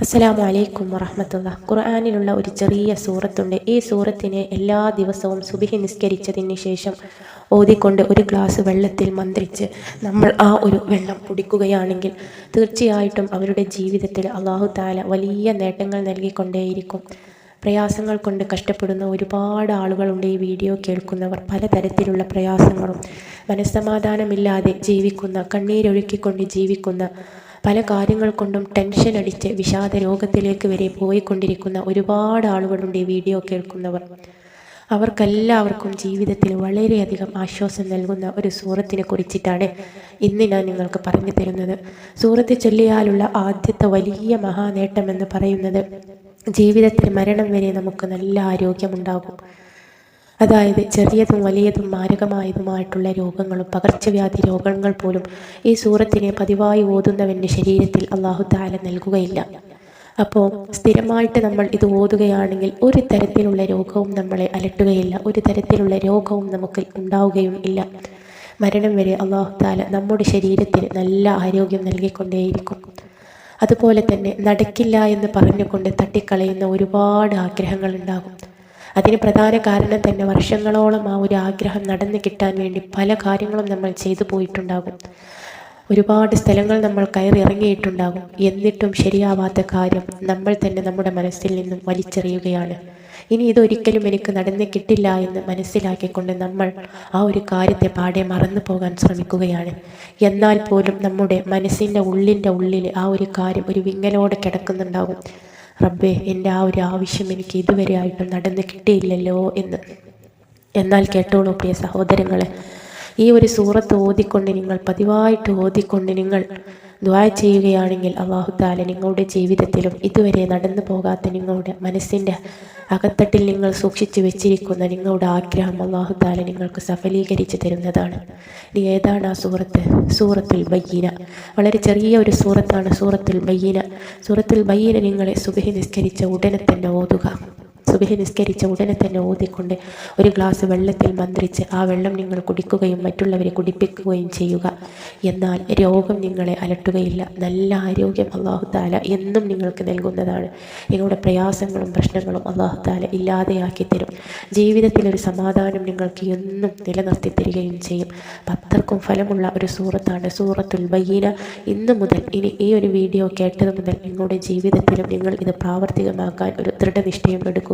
അസ്സലാമു അലൈക്കും വറഹമത്തുള്ള ഖുർആാനിലുള്ള ഒരു ചെറിയ സൂറത്തുണ്ട്. ഈ സൂറത്തിനെ എല്ലാ ദിവസവും സുബിഹി നിസ്കരിച്ചതിന് ശേഷം ഓതിക്കൊണ്ട് ഒരു ഗ്ലാസ് വെള്ളത്തിൽ മന്ത്രിച്ച് നമ്മൾ ആ ഒരു വെള്ളം കുടിക്കുകയാണെങ്കിൽ തീർച്ചയായിട്ടും അവരുടെ ജീവിതത്തിൽ അള്ളാഹു താല വലിയ നേട്ടങ്ങൾ നൽകിക്കൊണ്ടേയിരിക്കും. പ്രയാസങ്ങൾ കൊണ്ട് കഷ്ടപ്പെടുന്ന ഒരുപാട് ആളുകളുണ്ട് ഈ വീഡിയോ കേൾക്കുന്നവർ. പലതരത്തിലുള്ള പ്രയാസങ്ങളും മനസ്സമാധാനമില്ലാതെ ജീവിക്കുന്ന കണ്ണീരൊഴുക്കിക്കൊണ്ട് ജീവിക്കുന്ന പല കാര്യങ്ങൾ കൊണ്ടും ടെൻഷൻ അടിച്ച് വിഷാദ രോഗത്തിലേക്ക് വരെ പോയിക്കൊണ്ടിരിക്കുന്ന ഒരുപാട് ആളുകളുണ്ട് ഈ വീഡിയോ കേൾക്കുന്നവർ. അവർക്കെല്ലാവർക്കും ജീവിതത്തിൽ വളരെയധികം ആശ്വാസം നൽകുന്ന ഒരു സൂറത്തിനെ കുറിച്ചിട്ടാണ് ഇന്ന് ഞാൻ നിങ്ങൾക്ക് പറഞ്ഞു തരുന്നത്. സൂറത്ത് ചൊല്ലിയാലുള്ള ആദ്യത്തെ വലിയ മഹാനേട്ടം എന്ന് പറയുന്നത് ജീവിതത്തിൽ മരണം വരെ നമുക്ക് നല്ല ആരോഗ്യമുണ്ടാകും. അതായത് ചെറിയതും വലിയതും മാരകമായതുമായിട്ടുള്ള രോഗങ്ങളും പകർച്ചവ്യാധി രോഗങ്ങൾ പോലും ഈ സൂറത്തിനെ പതിവായി ഓതുന്നവന്റെ ശരീരത്തിൽ അള്ളാഹു താല നൽകുകയില്ല. അപ്പോൾ സ്ഥിരമായിട്ട് നമ്മൾ ഇത് ഓതുകയാണെങ്കിൽ ഒരു തരത്തിലുള്ള രോഗവും നമ്മളെ അലട്ടുകയില്ല ഒരു തരത്തിലുള്ള രോഗവും നമുക്ക് ഉണ്ടാവുകയും ഇല്ല. മരണം വരെ അള്ളാഹു താല നമ്മുടെ ശരീരത്തിന് നല്ല ആരോഗ്യം നൽകിക്കൊണ്ടേയിരിക്കും. അതുപോലെ തന്നെ നടക്കില്ല എന്ന് പറഞ്ഞുകൊണ്ട് തട്ടിക്കളയുന്ന ഒരുപാട് ആഗ്രഹങ്ങൾ ഉണ്ടാകും അതിന് പ്രധാന കാരണം തന്നെ വർഷങ്ങളോളം ആ ഒരു ആഗ്രഹം നടന്നു കിട്ടാൻ വേണ്ടി പല കാര്യങ്ങളും നമ്മൾ ചെയ്തു പോയിട്ടുണ്ടാകും. ഒരുപാട് സ്ഥലങ്ങൾ നമ്മൾ കയറി ഇറങ്ങിയിട്ടുണ്ടാകും എന്നിട്ടും ശരിയാവാത്ത കാര്യം നമ്മൾ തന്നെ നമ്മുടെ മനസ്സിൽ നിന്നും വലിച്ചെറിയുകയാണ്. ഇനി ഇതൊരിക്കലും എനിക്ക് നടന്നു കിട്ടില്ല എന്ന് മനസ്സിലാക്കിക്കൊണ്ട് നമ്മൾ ആ ഒരു കാര്യത്തെ പാടെ മറന്നു പോകാൻ ശ്രമിക്കുകയാണ്. എന്നാൽ പോലും നമ്മുടെ മനസ്സിന്റെ ഉള്ളിന്റെ ഉള്ളിൽ ആ ഒരു കാര്യം ഒരു വിങ്ങലോടെ കിടക്കുന്നുണ്ടാകും. റബ്ബേ എന്റെ ആ ഒരു ആവശ്യം എനിക്ക് ഇതുവരെ ആയിട്ടും നടന്ന് കിട്ടിയില്ലല്ലോ എന്ന്. എന്നാൽ കേട്ടോളൂ പ്രിയ സഹോദരങ്ങളെ. ഈ ഒരു സൂറത്ത് ഓതിക്കൊണ്ട് നിങ്ങൾ പതിവായിട്ട് ഓതിക്കൊണ്ട് നിങ്ങൾ ദ്വാ ചെയ്യുകയാണെങ്കിൽ അള്ളാഹു താല നിങ്ങളുടെ ജീവിതത്തിലും ഇതുവരെ നടന്നു പോകാത്ത നിങ്ങളുടെ മനസ്സിന്റെ അകത്തട്ടിൽ നിങ്ങൾ സൂക്ഷിച്ചു വെച്ചിരിക്കുന്ന നിങ്ങളുടെ ആഗ്രഹം അള്ളാഹു താല നിങ്ങൾക്ക് സഫലീകരിച്ചു തരുന്നതാണ്. ഇനി ഏതാണ് ആ സൂറത്ത്? സൂറത്തുൽ ബയ്യീന. വളരെ ചെറിയ ഒരു സൂറത്താണ് സൂറത്തുൽ ബയ്യീന. സൂറത്തുൽ ബയ്യീന നിങ്ങളെ സുബഹി നിസ്കരിച്ച ഉടനെ തന്നെ ഓതുക. സുബഹി നിസ്കരിച്ച ഉടനെ തന്നെ ഊതിക്കൊണ്ട് ഒരു ഗ്ലാസ് വെള്ളത്തിൽ മന്ത്രിച്ച് ആ വെള്ളം നിങ്ങൾ കുടിക്കുകയും മറ്റുള്ളവരെ കുടിപ്പിക്കുകയും ചെയ്യുക. എന്നാൽ രോഗം നിങ്ങളെ അലട്ടുകയില്ല. നല്ല ആരോഗ്യം അള്ളാഹു താല എന്നും നിങ്ങൾക്ക് നൽകുന്നതാണ്. നിങ്ങളുടെ പ്രയാസങ്ങളും പ്രശ്നങ്ങളും അള്ളാഹു താല ഇല്ലാതെയാക്കി തരും. ജീവിതത്തിൽ ഒരു സമാധാനം നിങ്ങൾക്ക് എന്നും നിലനിർത്തി തരികയും ചെയ്യും. പത്തർക്കും ഫലമുള്ള ഒരു സൂറത്താണ് സൂറത്തുൽ ബയ്യീന. ഇന്ന് മുതൽ ഇനി ഈ ഒരു വീഡിയോ കേട്ടത് മുതൽ നിങ്ങളുടെ ജീവിതത്തിലും നിങ്ങൾ ഇത് പ്രാവർത്തികമാക്കാൻ ഒരു ദൃഢനിഷ്ഠയം എടുക്കുക.